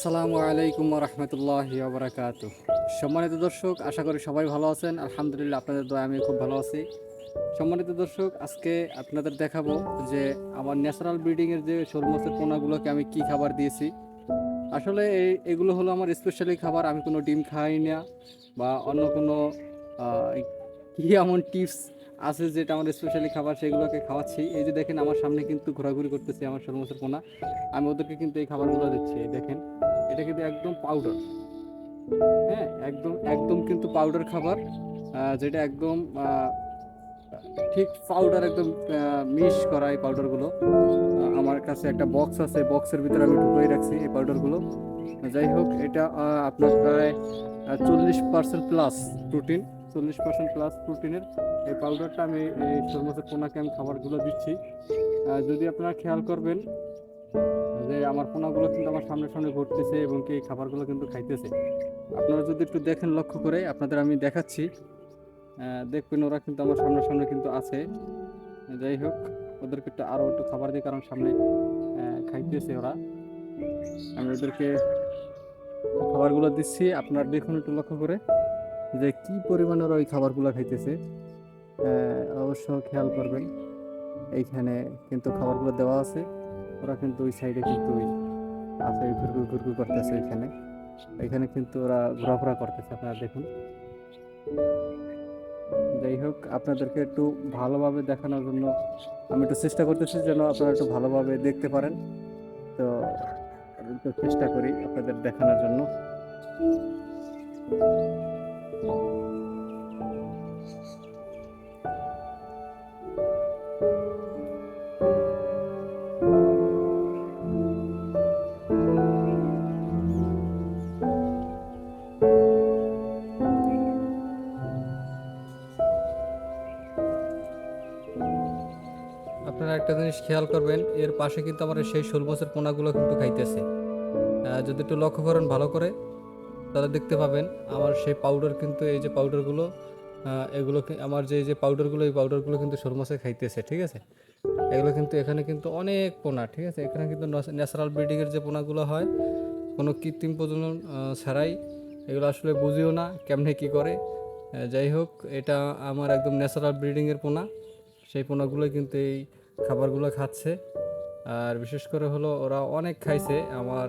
আসসালামু আলাইকুম রহমতুল্লাহ বারাকাতু সম্মানিত দর্শক, আশা করি সবাই ভালো আছেন। আলহামদুলিল্লাহ আপনাদের দয়া আমি খুব ভালো আছি। সম্মানিত দর্শক, আজকে আপনাদের দেখাবো যে আমার ন্যাচারাল ব্রিডিংয়ের যে শোল মাছের পোনাগুলোকে আমি কি খাবার দিয়েছি। আসলে এই, এগুলো হলো আমার স্পেশালি খাবার। আমি কোনো ডিম খাই না বা অন্য কোনো কি এমন টিপস আছে যেটা আমার স্পেশালি খাবার সেগুলোকে খাওয়াচ্ছি। এই যে দেখেন, আমার সামনে কিন্তু ঘোরাঘুরি করতেছে আমার মাছের পোনা। আমি ওদেরকে কিন্তু এই খাবারগুলো দিচ্ছি দেখেন। এটা কিন্তু একদম পাউডার হ্যাঁ একদম একদম কিন্তু পাউডার খাবার যেটা একদম ঠিক পাউডার একদম মিশ করা এই পাউডারগুলো আমার কাছে একটা বক্স আছে বক্সের ভিতরে আমি ঢুকিয়ে রাখছি এই পাউডারগুলো যাই হোক, এটা আপনার প্রায় চল্লিশ পার্সেন্ট প্লাস প্রোটিন চল্লিশ পার্সেন্ট প্লাস প্রোটিনের এই পাউডারটা আমি, এই সর্বোচ্চ পোনাকে আমি খাবারগুলো দিচ্ছি। যদি আপনারা খেয়াল করবেন যে আমার পোনাগুলো কিন্তু আমার সামনে সামনে ঘুরতেছে এবং কি খাবারগুলো কিন্তু খাইতেছে। আপনারা যদি একটু দেখেন, লক্ষ্য করে আপনাদের আমি দেখাচ্ছি। দেখবেন ওরা কিন্তু আমার সামনে সামনে কিন্তু আছে। যাই হোক, ওদেরকে একটু আরও একটু খাবার দিই, কারণ সামনে খাইতেছে ওরা। আমি ওদেরকে খাবারগুলো দিচ্ছি। আপনারা দেখুন একটু লক্ষ্য করে যে কি পরিমাণে ওরা ওই খাবারগুলো খাইতেছে। অবশ্য খেয়াল করবেন, এইখানে কিন্তু খাবারগুলো দেওয়া আছে। ওরা কিন্তু ওই সাইডে কিন্তু ওই আছে ঘুরঘুর ঘুরঘুর করতেছে এখানে এখানে কিন্তু ওরা ঘোরাফেরা করতেছে, আপনারা দেখুন। যাই হোক, আপনাদেরকে একটু ভালোভাবে দেখানোর জন্য আমি একটু চেষ্টা করতেছি যেন আপনারা একটু ভালোভাবে দেখতে পারেন। তো চেষ্টা করি আপনাদের দেখানোর জন্য। আপনারা একটা জিনিস খেয়াল করবেন, এর পাশে কিন্তু আমার সেই ষোল বছর পোনাগুলো কিন্তু খাইতেছে। যদি একটু লক্ষ্য করেন ভালো করে, তাহলে দেখতে পাবেন আমার সেই পাউডার কিন্তু এই যে পাউডারগুলো এগুলো আমার যে যে পাউডারগুলো এই পাউডারগুলো কিন্তু শোল মাছে খাইতেছে, ঠিক আছে? এগুলো কিন্তু এখানে কিন্তু অনেক পোনা, ঠিক আছে? এখানে কিন্তু ন্যাচারাল ব্রিডিংয়ের যে পোনাগুলো হয়, কোনো কৃত্রিম প্রজনন ছাড়াই এগুলো আসলে বুঝিও না, কেমনে কি করে। যাই হোক, এটা আমার একদম ন্যাচারাল ব্রিডিংয়ের পোনা। সেই পোনাগুলো কিন্তু এই খাবারগুলো খাচ্ছে। আর বিশেষ করে হলো ওরা অনেক খাইছে। আমার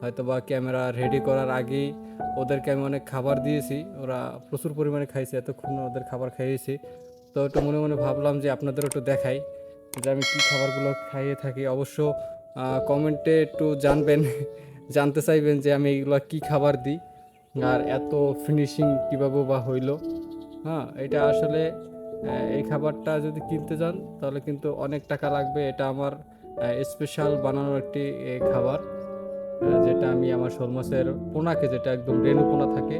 হয়তো বা ক্যামেরা রেডি করার আগেই ওদেরকে আমি অনেক খাবার দিয়েছি। ওরা প্রচুর পরিমাণে খাইছে, এতক্ষণ ওদের খাবার খাইয়েছি। তো একটু মনে মনে ভাবলাম যে আপনাদের একটু দেখাই যে আমি কী খাবারগুলো খাইয়ে থাকি। অবশ্য কমেন্টে একটু জানবেন, জানতে চাইবেন যে আমি এগুলো কী খাবার দিই। আর এত ফিনিশিং কীভাবে বা হইল। হ্যাঁ এটা আসলে এই খাবারটা যদি কিনতে যান, তাহলে কিন্তু অনেক টাকা লাগবে। এটা আমার স্পেশাল বানানোর একটি খাবার যেটা আমি আমার শোল মাছের পোনাকে, যেটা একদম রেণু পোনা থাকে,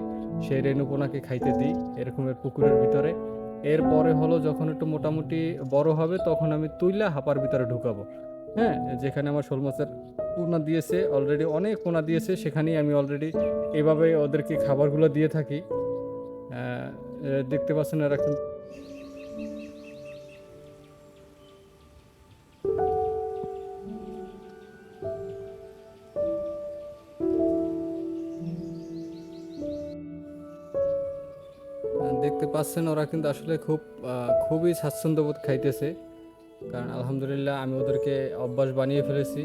সেই রেণু পোনাকে খাইতে দিই এরকমের পুকুরের ভিতরে। এরপরে হলো যখন একটু মোটামুটি বড় হবে, তখন আমি তুইলা হাপার ভিতরে ঢুকাবো। হ্যাঁ যেখানে আমার শোল মাছের পোনা দিয়েছে অলরেডি অনেক পোনা দিয়েছে, সেখানেই আমি অলরেডি এভাবে ওদেরকে খাবারগুলো দিয়ে থাকি। দেখতে পাচ্ছেন এরা কিন্তু পাচ্ছেন ওরা কিন্তু আসলে খুব খুবই স্বাচ্ছন্দ্যবোধ খাইতেছে। কারণ আলহামদুলিল্লাহ আমি ওদেরকে অভ্যাস বানিয়ে ফেলেছি।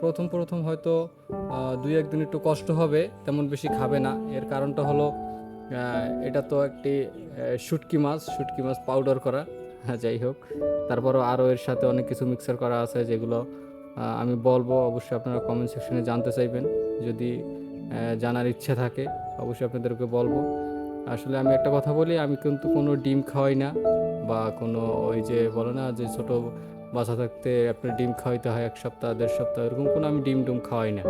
প্রথম প্রথম হয়তো দুই একদিন একটু কষ্ট হবে, তেমন বেশি খাবে না। এর কারণটা হলো এটা তো একটি শুটকি মাছ শুটকি মাছ পাউডার করা। হ্যাঁ যাই হোক। তারপরও আরও এর সাথে অনেক কিছু মিক্সার করা আছে যেগুলো আমি বলব, অবশ্যই আপনারা কমেন্ট সেকশনে জানতে চাইবেন। যদি জানার ইচ্ছে থাকে, অবশ্যই আপনাদেরকে বলব। আসলে আমি একটা কথা বলি, আমি কিন্তু কোনো ডিম খাওয়াই না বা কোনো ওই যে বলে না যে ছোট বাচ্চা থাকতে আপনার ডিম খাওয়াইতে হয় এক সপ্তাহ, দেড় সপ্তাহ, এরকম কোনো আমি ডিম ডুম খাওয়াই না।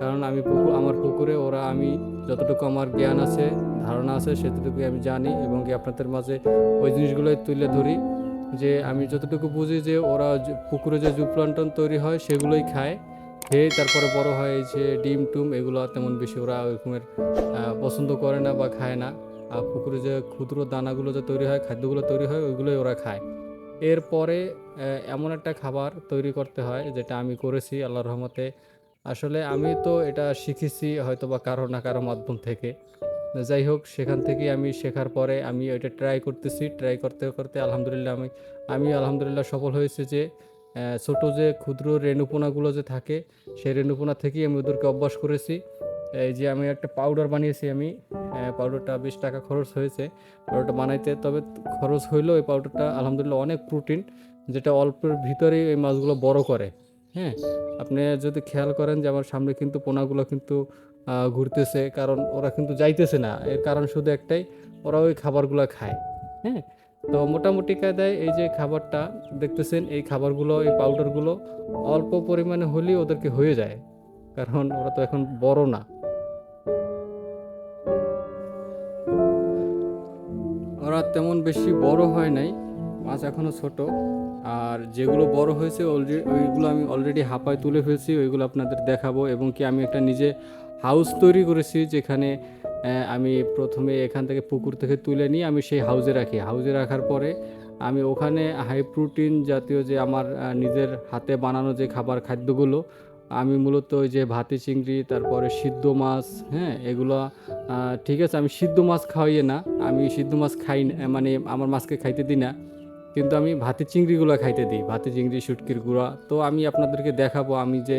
কারণ আমি পুকুর, আমার পুকুরে ওরা আমি যতটুকু আমার জ্ঞান আছে, ধারণা আছে সেতটুকু আমি জানি এবং কি আপনাদের মাঝে ওই জিনিসগুলোই তুলে ধরি যে আমি যতটুকু বুঝি যে ওরা পুকুরে যে জুপ্লান্টন তৈরি হয়, সেগুলোই খায়। খেয়ে তারপরে বড় হয় এই যে ডিম টুম এগুলো তেমন বেশি ওরা ওরকমের আহ, পছন্দ করে না বা খায় না। আর পুকুরে যে ক্ষুদ্র দানাগুলো যে তৈরি হয় খাদ্যগুলো তৈরি হয় ওইগুলোই ওরা খায়। এরপরে এমন একটা খাবার তৈরি করতে হয় যেটা আমি করেছি আল্লাহর রহমতে। আসলে আমি তো এটা শিখেছি হয়তো বা কারও না কারও মাধ্যম থেকে। যাই হোক সেখান থেকে আমি শেখার পরে আমি এটা ট্রাই করতেছি। ট্রাই করতে করতে আলহামদুলিল্লাহ আমি আমি আলহামদুলিল্লাহ সফল হয়েছে যে ছোট যে ক্ষুদ্র রেণুপোনাগুলো যে থাকে, সেই রেণুপোনা থেকেই আমি ওদেরকে অভ্যাস করেছি। এই যে আমি একটা পাউডার বানিয়েছি আমি পাউডারটা বিশ টাকা খরচ হয়েছে। পাউডারটা বানাইতে তবে খরচ হইলেও এই পাউডারটা আলহামদুলিল্লাহ অনেক প্রোটিন যেটা অল্পের ভিতরেই এই মাছগুলো বড় করে। হ্যাঁ আপনি যদি খেয়াল করেন যে আমার সামনে কিন্তু পোনাগুলো কিন্তু ঘুরতেছে, কারণ ওরা কিন্তু যাইতেছে না। এর কারণ শুধু একটাই, ওরা ওই খাবারগুলো খায়। হ্যাঁ তো মোটামুটি কায়দায় এই যে খাবারটা দেখতেছেন, এই খাবারগুলো, এই পাউডারগুলো অল্প পরিমাণে হলেই ওদেরকে হয়ে যায়, কারণ ওরা তো এখন বড় না। ওরা তেমন বেশি বড় হয় নাই, মাছ এখনও ছোট। আর যেগুলো বড় হয়েছে ওইগুলো আমি অলরেডি হাঁপায় তুলে ফেলছি, ওইগুলো আপনাদের দেখাবো। এবং কি আমি একটা নিজে হাউস তৈরি করেছি, যেখানে আমি প্রথমে এখান থেকে পুকুর থেকে তুলে নিয়ে আমি সেই হাউজে রাখি। হাউজে রাখার পরে আমি ওখানে হাই প্রোটিন জাতীয় যে আমার নিজের হাতে বানানো যে খাবার খাদ্যগুলো, আমি মূলত ওই যে ভাতি চিংড়ি, তারপরে সিদ্ধ মাছ হ্যাঁ এগুলো ঠিক আছে, আমি সিদ্ধ মাছ খাওয়াইয়ে না, আমি সিদ্ধ মাছ খাই মানে আমার মাছকে খাইতে দিই না, কিন্তু আমি ভাতি চিংড়িগুলো খাইতে দিই। ভাতি চিংড়ি, শুটকির গুঁড়া, তো আমি আপনাদেরকে দেখাবো আমি যে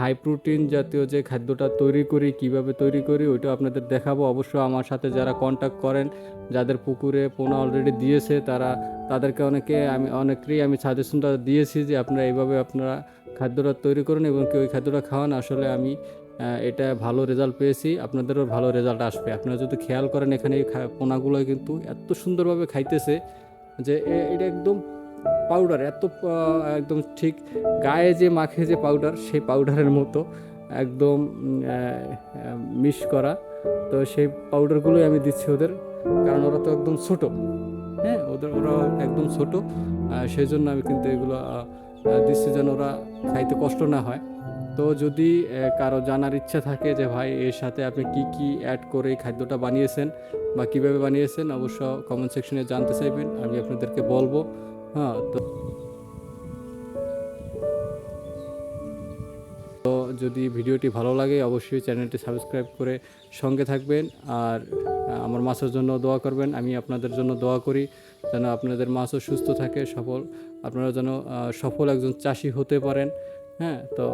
হাই প্রোটিন জাতীয় যে খাদ্যটা তৈরি করি, কীভাবে তৈরি করি, ওইটা আপনাদের দেখাবো। অবশ্য আমার সাথে যারা কন্ট্যাক্ট করেন, যাদের পুকুরে পোনা অলরেডি দিয়েছে, তারা, তাদেরকে অনেকে আমি অনেকেরই আমি সাজেশনটা দিয়েছি যে আপনারা এইভাবে আপনারা খাদ্যটা তৈরি করুন এবং কি ওই খাদ্যটা খাওয়ান। আসলে আমি এটা ভালো রেজাল্ট পেয়েছি। আপনাদেরও ভালো রেজাল্ট আসবে। আপনারা যদি খেয়াল করেন, এখানে এই পোনাগুলো কিন্তু এত সুন্দরভাবে খাইতেছে যে এটা একদম পাউডার এত একদম ঠিক গায়ে যে মাখে যে পাউডার সেই পাউডারের মতো একদম মিশ করা। তো সেই পাউডারগুলোই আমি দিচ্ছি ওদের, কারণ ওরা তো একদম ছোটো। হ্যাঁ ওদের ওরা একদম ছোটো। সেই জন্য আমি কিন্তু এগুলো দিচ্ছি যেন ওরা খাইতে কষ্ট না হয়। তো যদি কারও জানার ইচ্ছা থাকে যে, ভাই, এর সাথে আপনি কি কি অ্যাড করে এই খাদ্যটা বানিয়েছেন বা কীভাবে বানিয়েছেন? অবশ্য কমেন্ট সেকশনে জানতে চাইবেন, আমি আপনাদেরকে বলব। হ্যাঁ তো তো যদি ভিডিওটি ভালো লাগে, অবশ্যই চ্যানেলটি সাবস্ক্রাইব করে সঙ্গে থাকবেন। আর আমার মাছের জন্য দোয়া করবেন। আমি আপনাদের জন্য দোয়া করি যেন আপনাদের মাছও সুস্থ থাকে, সফল। আপনারা যেন সফল একজন চাষি হতে পারেন। হ্যাঁ তো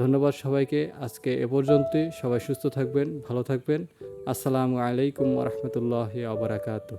ধন্যবাদ সবাইকে। আজকে এ পর্যন্তই। সবাই সুস্থ থাকবেন, ভালো থাকবেন। আসসালামু আলাইকুম রহমতুল্লাহ আবরাকাতু